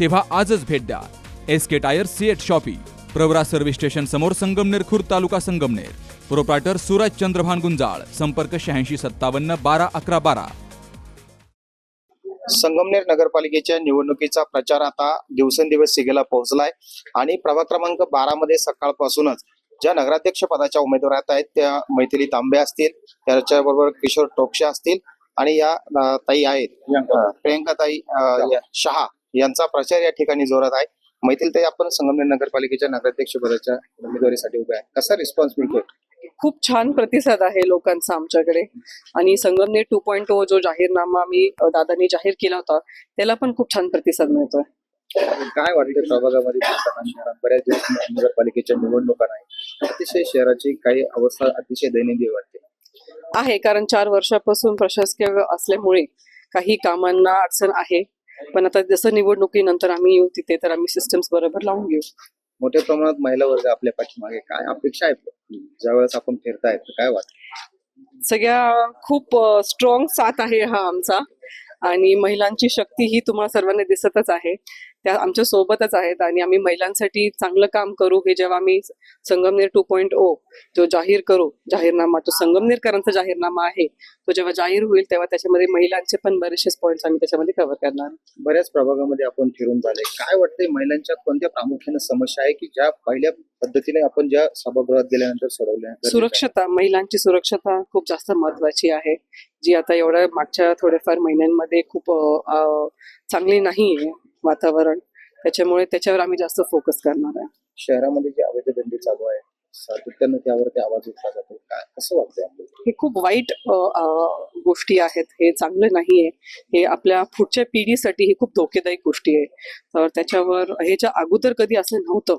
तेव्हा आजच भेट द्या. S K tyre CEAT shoppe Pravara service station समोर संगमनेर खुर्द तालुका संगमनेर. प्रोप्रायटर सूरज चंद्रभान गुंजाळ संपर्क शहाऐंशी सत्तावन्न बारा अकरा बारा. संगमनेर नगरपालिकेच्या निवडणुकीचा प्रचार आता दिवसेंदिवस सिगेला पोहोचलाय. आणि प्रभाग क्रमांक बारा मध्ये सकाळपासूनच ज्या नगराध्यक्ष पदाच्या उमेदवार आहेत त्या मैथिली तांबे असतील त्याच्याबरोबर किशोर टोकशे असतील आणि या ताई आहेत. अं, या- शहा. यांचा प्रचार या ठिकाणी जोरात आहे. मैथिली ताई आपण संगमनेर नगरपालिकेच्या नगराध्यक्ष पदाच्या उमेदवारीसाठी उभे आहे. कसा रिस्पॉन्स मिळतोय? खूप छान प्रतिसाद आहे लोकांचा आमच्याकडे. आणि संगमनेर टू पॉईंट ओ जो जाहीरनामा मी अ, दादांनी जाहीर केला होता त्याला पण खूप छान प्रतिसाद मिळतोय. काय वाटतं प्रभागामध्ये शहरात बऱ्याच दिवस नगरपालिकेच्या निवडणुका नाही. अतिशय शहराची काही अवस्था अतिशय दैनंदिन वाटते. आहे कारण चार वर्षापासून प्रशासकीय असल्यामुळे काही कामांना अडचण आहे. पण आता जसं निवडणुकीनंतर आम्ही येऊ तिथे तर आम्ही सिस्टम्स बरोबर लावून घेऊ. मोठ्या प्रमाणात महिला वर्ग आपल्या पाठीमागे काय अपेक्षा आहे ज्यावेळेस आपण फिरतायत तर काय वाटतं? सगळ्या खूप स्ट्रॉंग साथ आहे हा आमचा. आणि महिलांची शक्ती ही तुम्हाला सर्वांना दिसतच आहे. त्या आमच्या सोबतच आहेत आणि आम्ही महिलांसाठी चांगलं काम करू हे जेव्हा आम्ही संगमनेर टू पॉईंट ओ जो जाहीर करू जाहीरनामा तो संगमनेरकरांचा जाहीरनामा आहे तो जेव्हा जाहीर होईल तेव्हा त्याच्यामध्ये महिलांचे पण बरेचसे पॉईंट्स आम्ही त्याच्यामध्ये कव्हर करणार. बऱ्याच प्रभागामध्ये आपण फिरून झाले. काय वाटतंय महिलांच्या कोणत्या प्रामुख्याने समस्या आहे की ज्या पहिल्या पद्धतीने आपण ज्या सभागृहात गेल्यानंतर सोडवल्या? सुरक्षता महिलांची सुरक्षता खूप जास्त महत्वाची आहे. जी आता एवढ्या मागच्या थोड्याफार महिन्यांमध्ये खूप चांगली नाही वातावरण. त्याच्यामुळे त्याच्यावर आम्ही जास्त फोकस करणार आहे. शहरामध्ये जे अवैध धंदे चालू आहे सातत्यानं त्यावरती आवाज उठला जातो. काय कसं वाटतंय आपल्याला? हे खूप वाईट गोष्टी आहेत. हे चांगलं नाहीये. हे आपल्या पुढच्या पिढीसाठी ही खूप धोकेदायक गोष्टी आहे तर त्याच्यावर ह्याच्या अगोदर कधी असं नव्हतं.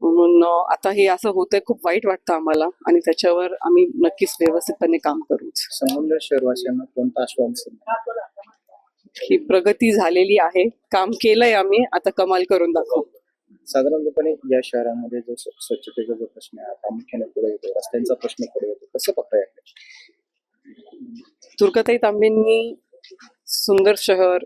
म्हणून आता हे असं होतंय खूप वाईट वाटतं आम्हाला. आणि त्याच्यावर आम्ही नक्कीच व्यवस्थितपणे काम करूच. संगमनेर शहरवासियांना कोणतं आश्वासन? ही प्रगती झालेली आहे. काम केलंय आम्ही. आता कमाल करून दाखवू. साधारणपणे या शहरामध्ये जो स्व- स्वच्छतेचा जो प्रश्न आहे प्रामुख्याने पुढे येतो रस्त्यांचा प्रश्न पुढे येतो कसं बघताय दुर्गाताई तांबेंनी सुंदर शहर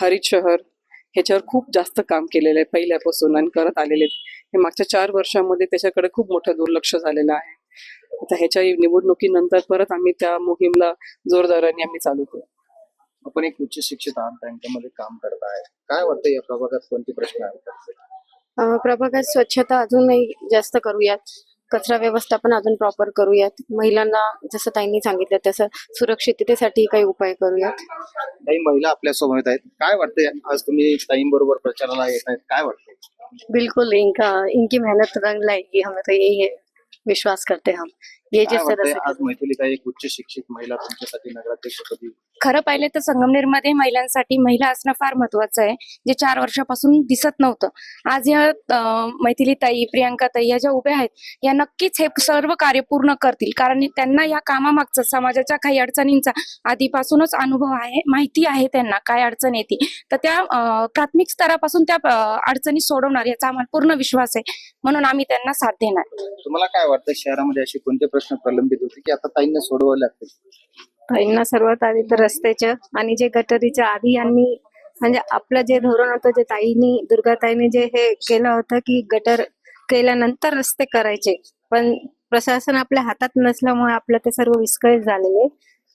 हरित शहर ह्याच्यावर खूप जास्त काम केलेलं आहे पहिल्यापासून आणि करत आलेले. हे मागच्या चार वर्षामध्ये त्याच्याकडे खूप मोठं दुर्लक्ष झालेलं आहे. आता ह्याच्या निवडणुकीनंतर परत आम्ही त्या मोहीमला जोरदाराने आम्ही चालू करू. आपण एक उच्च शिक्षित आहात बँकेमध्ये काम करत आहे काय वाटतं या प्रभागात कोणते प्रश्न आहेत? अं, प्रभागात स्वच्छता अजूनही जास्त करूयात. कचरा व्यवस्थापन अजून प्रॉपर करूयात. महिलांना जसं ताईंनी सांगितलं तसं सुरक्षिततेसाठी काही उपाय करूयात. काही महिला आपल्यासोबत आहेत. काय वाटतंय? आज तुम्ही टाइम बरोबर प्रचाराला येत आहेत. काय वाटतंय? बिल्कुल इनका इनकी मेहनत रंग लाएगी हमें तो यही है. विश्वास करते हैं हम. ये जिस तरह से आज मैथिली एक उच्च शिक्षित महिला तुमच्यासाठी नगराध्यक्षपदी. खरं पाहिलं तर संगमनेरमध्ये महिलांसाठी महिला असणं फार महत्वाचं आहे जे चार वर्षापासून दिसत नव्हतं. आज या मैथिली ताई प्रियांका ताई या ज्या उभ्या आहेत या नक्कीच हे सर्व कार्य पूर्ण करतील. कारण त्यांना या कामामागचं समाजाच्या काही अडचणींचा आधीपासूनच अनुभव आहे माहिती आहे त्यांना काय अडचण येते. तर त्या प्राथमिक स्तरापासून त्या अडचणी सोडवणार याचा आम्हाला पूर्ण विश्वास आहे. म्हणून आम्ही त्यांना साथ देणार. तुम्हाला काय वाटतं शहरामध्ये असे कोणते प्रश्न प्रलंबित होते की आता ताईंना सोडवावे लागतील ताईंना सर्वात आधी तर रस्त्याच्या आणि जे गटरीच्या आधी यांनी म्हणजे आपलं जे धोरण होतं जे ताईंनी दुर्गाताईने जे हे केलं होतं की गटर केल्यानंतर रस्ते करायचे. पण प्रशासन आपल्या हातात नसल्यामुळे आपलं ते सर्व विस्कळीत झालेले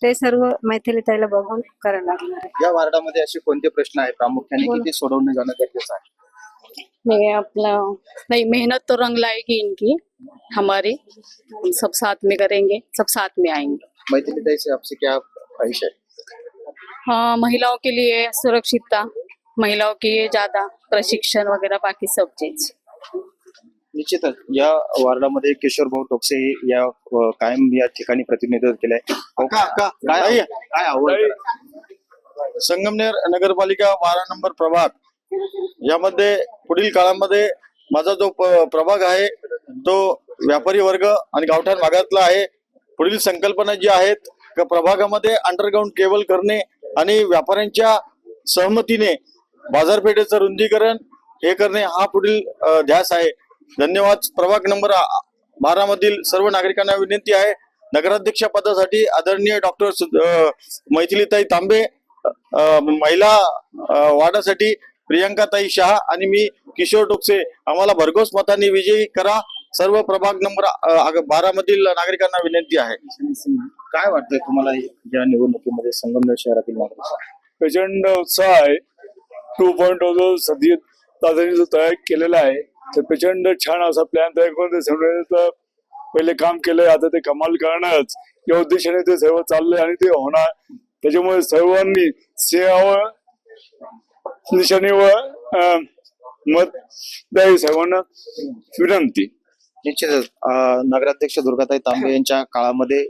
ते सर्व मैथिली ताईला बघून करायला लागणार या वार्डामध्ये असे कोणते प्रश्न आहेत? प्रामुख्याने ते सोडवणे जाणं गरजेचं आहे? नहीं अपना नहीं मेहनत तो रंग लाएगी इनकी हमारी हम सब साथ में करेंगे सब साथ में आएँगे। मैथिली से आपसे क्या ख्वाहिश है? हाँ महिलाओं के लिए सुरक्षितता महिलाओं के लिए ज़्यादा प्रशिक्षण वगैरह बाकी सब चीज़। निश्चितच या वार्डामध्ये किशोर भाऊ टोकसे हे या अ, कायम या ठिकाणी प्रतिनिधित्व केलंय. अहो, काय काय आवड? संगमनेर नगरपालिका बारा नंबर प्रभाग यामध्ये पुढील काळामध्ये माझा जो प्रभाग आहे तो व्यापारी वर्ग आणि गावठाण भागातला आहे. पुढील संकल्पना जी आहेत प्रभागामध्ये अंडरग्राऊंड केबल करणे आणि व्यापाऱ्यांच्या सहमतीने बाजारपेठेचं रुंदीकरण हे करणे हा पुढील ध्यास आहे. धन्यवाद. प्रभाग नंबर बारा मधील सर्व नागरिकांना विनंती आहे. नगराध्यक्ष पदासाठी आदरणीय डॉक्टर मैथिलीताई तांबे महिला वाढासाठी वार्डासाठी प्रियंकाताई शहा आणि मी किशोर टोकसे आम्हाला भरघोस मतांनी विजयी करा. सर्व प्रभाग नंबर बारा मधील नागरिकांना विनंती आहे. काय वाटतंय तुम्हाला या निवडणुकीमध्ये संगमनेर शहरातील नागरिक प्रचंड उत्साह आहे. टू पॉईंट जो सध्या दादांनी जो तयार केलेला आहे ते प्रचंड छान असा प्लॅन तयार करून ते समजायचं पहिले काम केलंय आता ते कमाल करणंच या उद्देशाने ते सर्व चाललंय आणि ते होणार. त्याच्यामुळे सर्वांनी सिंहावर मत द्यावी सर्वांना विनंती. निश्चितच. नगराध्यक्ष दुर्गाताई तांबे यांच्या काळामध्ये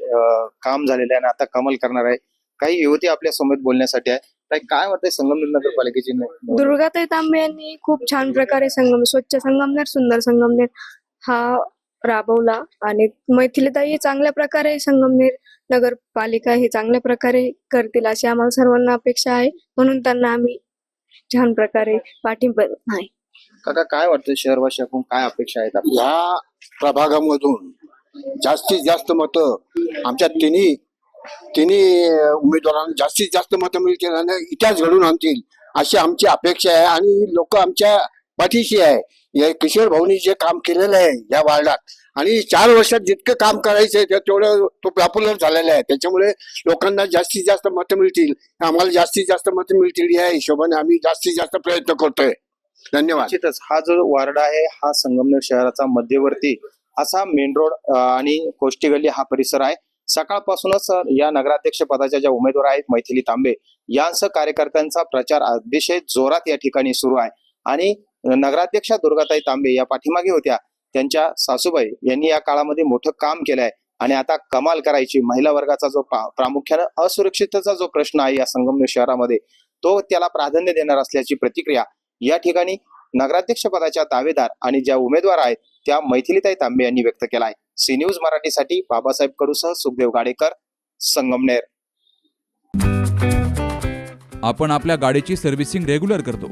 काम झालेलं आहे आणि आता कमाल करणार आहे. काही युवती आपल्यासमोर बोलण्यासाठी आहे. ताई, काय वाटतंय संगमनेर नगरपालिकेची? दुर्गाताई तांबे यांनी खूप छान प्रकारे संगम स्वच्छ संगमनेर सुंदर संगमनेर हा राबवला आणि मैथिलीताई चांगल्या प्रकारे संगमनेर नगरपालिका हे चांगल्या प्रकारे करतील अशी आम्हाला सर्वांना अपेक्षा आहे. म्हणून त्यांना आम्ही छान प्रकारे पाठिंबा आहे. काका काय वाटतंय शहरवासियाकडून? काय अपेक्षा आहेत आपल्या? ह्या प्रभागामधून जास्तीत जास्त मतं आमच्या तिन्ही तिन्ही उमेदवारांना जास्तीत जास्त मतं मिळतील आणि इतिहास घडून आणतील अशी आमची अपेक्षा आहे आणि लोक आमच्या पाठीशी आहे. या किशोर भाऊनी जे काम केलेलं आहे या वार्डात आणि चार वर्षात जितकं काम करायचं तेवढं तो पॉप्युलर झालेला आहे. त्याच्यामुळे लोकांना जास्तीत जास्त मतं मिळतील आम्हाला जास्तीत जास्त मतं मिळतील या हिशोबाने आम्ही जास्तीत जास्त प्रयत्न करतोय. धन्यवाद. हा जो वार्ड आहे हा संगमनेर शहराचा मध्यवर्ती असा मेन रोड आणि कोष्टी गल्ली हा परिसर आहे. सकाळपासूनच या नगराध्यक्ष पदाच्या ज्या उमेदवार आहेत मैथिली तांबे यांसह कार्यकर्त्यांचा प्रचार अतिशय जोरात या ठिकाणी सुरू आहे. आणि नगराध्यक्षा दुर्गाताई तांबे या पाठीमागे होत्या. त्यांच्या सासूबाई यांनी या काळामध्ये मोठं काम केलं आहे आणि आता कमाल करायची महिला वर्गाचा जो प्रामुख्यानं असुरक्षिततेचा जो प्रश्न आहे या संगमनेर शहरामध्ये तो त्याला प्राधान्य देणार असल्याची प्रतिक्रिया या ठिकाणी नगराध्यक्ष पदाच्या दावेदार आणि ज्या उमेदवार आहेत त्या मैथिलीताई तांबे यांनी व्यक्त केला आहे सी न्यूज मराठीसाठी बाबासाहेब कडूसह सुखदेव गाडेकर संगमनेर. आपण आपल्या गाडीची सर्व्हिसिंग रेग्युलर करतो.